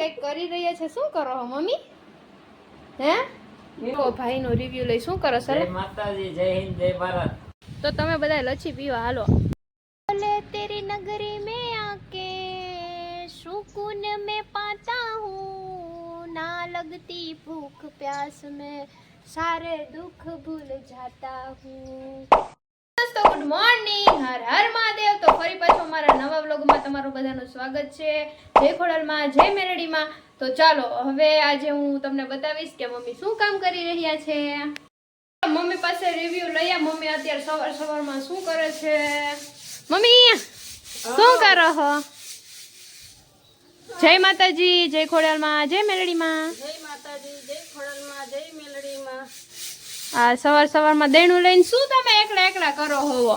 કંઈક કરી રહ્યા છે શું કરો હો મમ્મી? હે? તો ભાઈનો રિવ્યુ લઈ શું કરો સર જય માતાજી જય હિન્દ જય ભારત. તો તમે બધા લચ્છી પીવા હાલો. બોલે તેરી નગરી મે આકે સુકૂન મે પાતા હું. ના લગતી ભૂખ પ્યાસ મે સારે દુખ ભૂલ જાતા હું. દોસ્તો ગુડ મોર્નિંગ હર હર મહાદેવ. તો ફરી પાછો મારા નવા વ્લોગમાં તમારું બધાનું સ્વાગત છે. જય ખોડલમાં જય મેરડીમાં. તો ચાલો હવે આજે હું તમને બતાવીશ કે મમ્મી શું કામ કરી રહ્યા છે. મમ્મી પાસે રિવ્યુ લઈએ મમ્મી અત્યારે સવાર સવારમાં શું કરે છે? મમ્મી શું કરો છો જય માતાજી જય ખોડલમાં જય મેરડીમાં. જય માતાજી જય આ સવાર સવારમાં દેણું લઈને શું તમે એકલા એકલા કરો હોવો?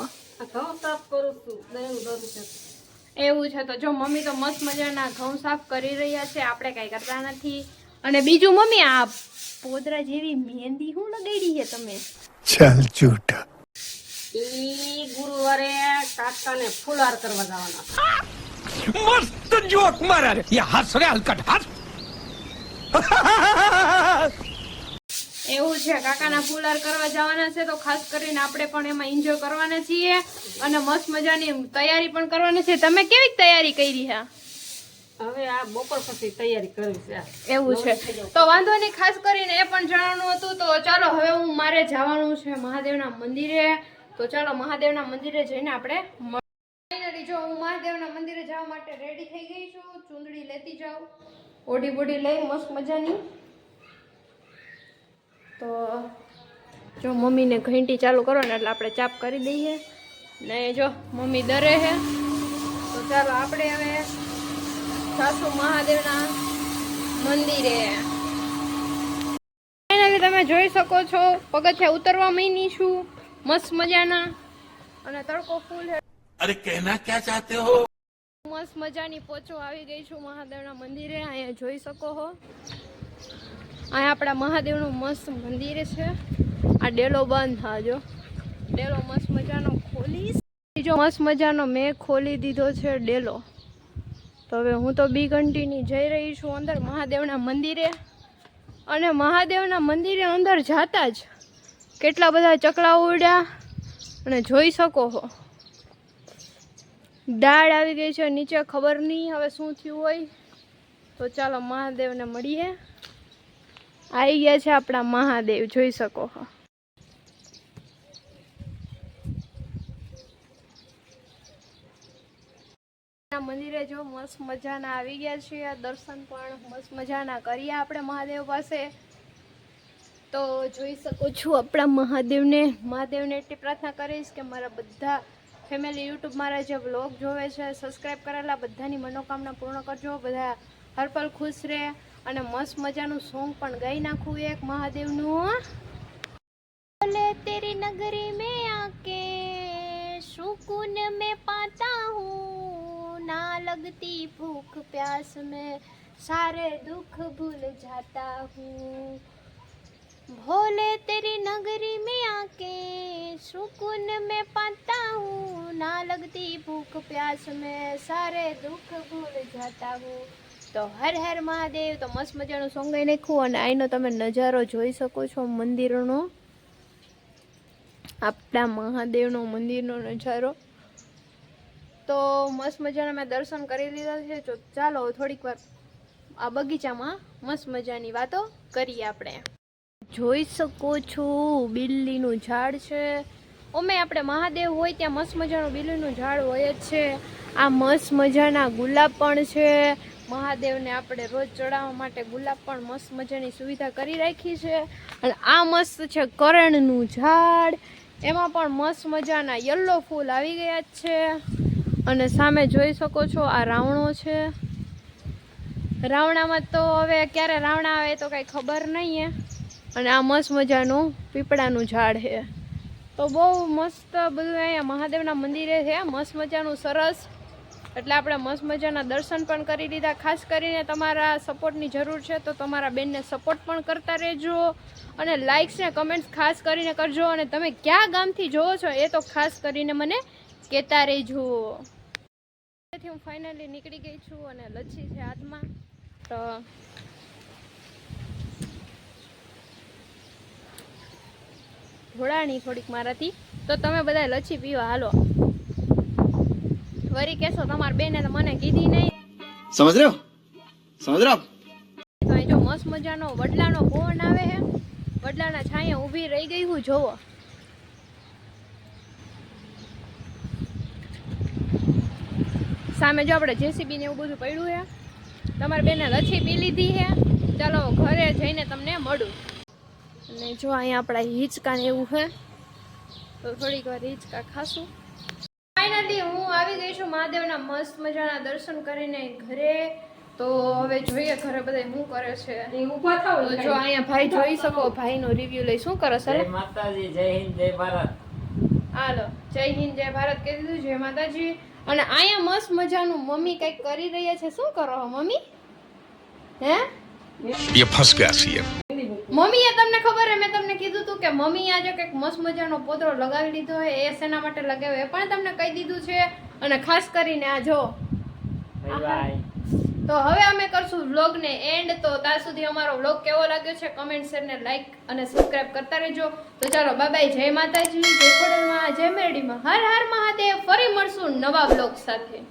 ઘઉં સાફ કરું છું છે. એવું છે તો જો મમ્મી તો મસ્ત મજાના ઘઉં સાફ કરી રહ્યા છે આપણે કાંઈ કરતા નથી. અને બીજું મમ્મી આ પોદરા જેવી મહેંદી શું લગાડી છે તમે? ચાલ જૂઠા. ગુરુવારે કાકાને ફુલાર કરવા જવાના. મસ્ત જોક મારા યા હસ હલકટ હસ છે. કાકાના ફુલાર કરવા જવાના છે તો ખાસ કરીને આપણે પણ એમાં એન્જોય કરવાના છીએ અને મસ્ત મજાની તૈયારી પણ કરવાની છે. તમે કેવી તૈયારી કરી છે? હવે આ બપોર પછી તૈયારી કરવી છે. એવું છે. તો વાંધો નહીં ખાસ કરીને એ પણ જણાવવાનું હતું. તો ચાલો હવે હું મારે જવાનું છે મહાદેવના મંદિરે. તો ચાલો મહાદેવના મંદિરે જઈને આપણે ફાઇનલી જો હું મહાદેવના મંદિરે જવા માટે રેડી થઈ ગઈ છું ચૂંદડી લેતી જાઉં. ઓડી બોડી લઈ મસ્ત મજાની તો જો મમ્મીને ઘંટી ચાલુ કરો ને એટલે આપણે ચાપ કરી દઈએ. ને જો મમ્મી ડરે છે તો ચાલો આપણે હવે સાસુ મહાદેવના મંદિરે. તમે જોઈ શકો છો પગથિયા ઉતરવા માંડી છું મસ્ત મજાના. અને તડકો ફૂલ અરે કહેના ક્યાં ચાહતે હો? મસ્ત મજાની પોચો આવી ગઈ છું મહાદેવના મંદિરે અહીંયા જોઈ શકો હો. અહીંયા આપણા મહાદેવનું મસ્ત મંદિર છે. આ ડેલો બંધ હા જો. ડેલો મસ્ત મજાનો ખોલીશ બીજો મસ્ત મજાનો મેં ખોલી દીધો છે ડેલો. તો હવે હું તો બી ઘંટીની જઈ રહી છું અંદર મહાદેવના મંદિરે. અને મહાદેવના મંદિરે અંદર જાતા જ કેટલા બધા ચકલા ઉડ્યા અને જોઈ શકો છો દાળ આવી ગઈ છે, નીચે ખબર નહીં હવે શું થયું હોય. તો ચાલો મહાદેવને મળીએ. આવી ગયા છે આપણા મહાદેવ, જોઈ શકો મંદિરે જો મસ્ત મજાના આવી ગયા છીએ દર્શન પણ મસ્ત મજાના કરીએ આપણે મહાદેવ પાસે. તો જોઈ શકો છો આપણા મહાદેવને મહાદેવને એટલી પ્રાર્થના કરીશ કે મારા બધા ફેમિલી યુટ્યુબ મારા જે વ્લોગ જોવે છે સબસ્ક્રાઈબ કરેલા બધાની મનોકામના પૂર્ણ કરજો, બધા હરપલ ખુશ રહે. અને મસ્ત મજાનું સોંગ પણ ગાઈ નાખું એક મહાદેવનું બોલે તેરી નગરી में आके सुकून में पाता हूँ ना लगती भूख प्यास में सारे दुख भूल जाता हूँ भोले तेरी नगरी में आके सुकून में पाता हूँ ना लगती भूख प्यास में सारे दुख भूल जाता हूँ તો હર હર મહાદેવ, તો મસ્ત મજાનું સોંગ ગાઈ નાખ્યું અને અહીંનો તમે નજારો જોઈ શકો છો મંદિરનો. આપણા મહાદેવનો મંદિરનો નજારો. તો મસ્ત મજાના મેં દર્શન કરી લીધા છે. તો ચાલો થોડીક વાર આ બગીચામાં મસ્ત મજાની વાતો કરીએ આપણે. જોઈ શકો છો બિલ્લીનું ઝાડ છે. ઓમે આપણે મહાદેવ હોય ત્યાં મસ્ત મજાનું બિલ્લીનું ઝાડ હોય જ છે. આ મસ્ત મજાના ગુલાબ પણ છે. મહાદેવને આપણે રોજ ચડાવવા માટે ગુલાબ પણ મસ્ત મજાની સુવિધા કરી રાખી છે. અને આ મસ્ત છે કરણનું ઝાડ. એમાં પણ મસ્ત મજાના યલો ફૂલ આવી ગયા જ છે. અને સામે જોઈ શકો છો આ રાવણો છે. રાવણામાં તો હવે ક્યારે રાવણા આવે તો કાંઈ ખબર નહીં હે. અને આ મસ્ત મજાનું પીપળાનું ઝાડ છે. તો બહુ મસ્ત બધું અહીંયા મહાદેવના મંદિરે છે. મસ્ત મજાનું સરસ એટલે આપણે મસ્ત મજાના દર્શન પણ કરી લીધા. ખાસ કરીને તમારા સપોર્ટની જરૂર છે તો તમારા બેનને સપોર્ટ પણ કરતા રહેજો અને લાઇક્સ ને કમેન્ટ્સ ખાસ કરીને કરજો અને તમે ક્યાં ગામથી જોવો છો એ તો ખાસ કરીને મને કહેતા રહેજો. તેથી હું ફાઇનલી નીકળી ગઈ છું અને લચ્છી છે હાથમાં. તો ઘોડાણી થોડીક મારાથી. તો તમે બધા લચ્છી પીવા હાલો. વરી કેસો તમાર બેને તો મને કીધી નહીં. સમજ રહ્યો? સમજ રહ્યો? તો અહીં જો મસ્ત મજાનો વડલાનો પવન આવે હે વડલાના છાંયા ઊભી રહી ગઈ હું જોવો સામે જો આપણે જેસીબી ને એવું બધું પડ્યું છે. તમારે બેને લચ્છી પી લીધી છે. ચાલો ઘરે જઈને તમને મળું. અને જો અહીંયા આપણા હિંચકા ને એવું છે તો થોડીક વાર હિંચકા ખાશું. ફાઇનલી હું આવી ગઈ છું મહાદેવના મસ્ત મજાના દર્શન કરીને ઘરે તો હવે જોઈએ ઘરે બધા શું કરે છે એ ઊભા થાવ તો જો અહીંયા ભાઈ જોઈ શકો ભાઈનો રિવ્યુ લઈ શું કરો સર જય માતાજી જય હિન્દ જય ભારત હાલો જય હિન્દ જય ભારત કહી દીધું જય માતાજી અને અહીંયા મસ્ત મજાનું મમ્મી કંઈક કરી રહ્યા છે શું કરો છો મમ્મી હે ये फंस गया सीएम મમ્મીએ તમને ખબર હે મેં તમને કીધું હતું કે મમ્મી આજે કંઈક મસ્ત મજાનો પોતરો લગાવી લીધો હોય એ શેના માટે લગાવ્યો એ પણ તમને કહી દીધું છે. અને ખાસ કરીને આ જો. તો હવે અમે કરશું વ્લોગને એન્ડ તો ત્યાં સુધી અમારો વ્લોગ કેવો લાગ્યો છે કમેન્ટ શેર ને લાઈક અને સબસ્ક્રાઇબ કરતા રહેજો. તો ચાલો બાય જય માતાજી જય ખોડલમાં જય મેરડીમાં. હર હર મહાદેવ ફરી મળશું નવા વ્લોગ સાથે.